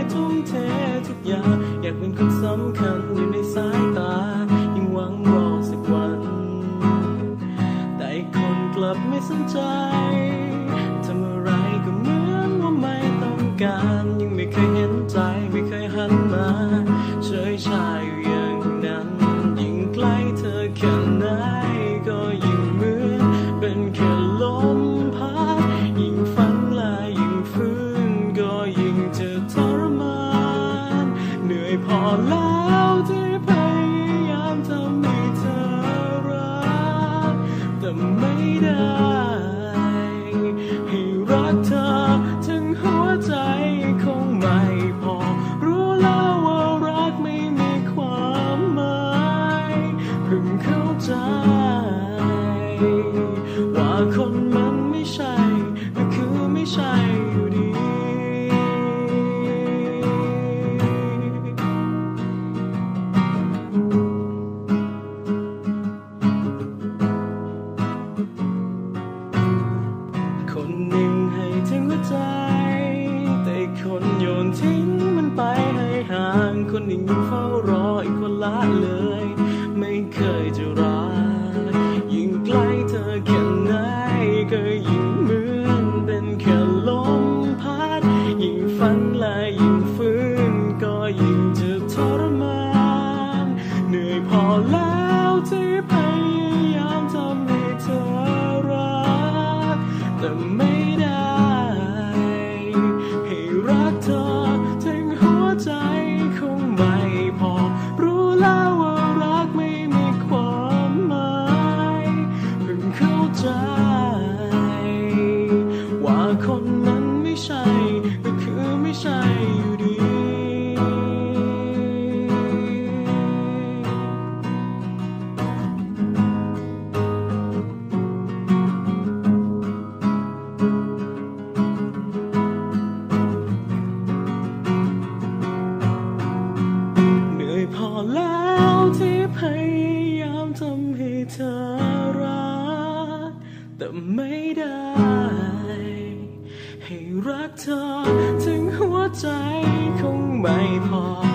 ายทุ่มเททุกอย่าง อยากเป็นคนสำคัญอยู่ในสายตา ยิ่งหวังรอสักวัน แต่คนกลับไม่สนใจทำอะไรก็เหมือนว่าไม่ต้องการยังไม่เคยเห็นใจ ไม่เคยหันมา เฉยชาย ว่าคนมันไม่ใช่ก็คือไม่ใช่อยู่ดี คนนึ่งให้ถึงหัวใจ แต่คนโยนทิ้งมันไปให้ห่าง คนหนึ่งเฝ้ารออีกคนละเลย mar. แต่ไม่ได้ ให้รักเธอถึงหัวใจคงไม่พอ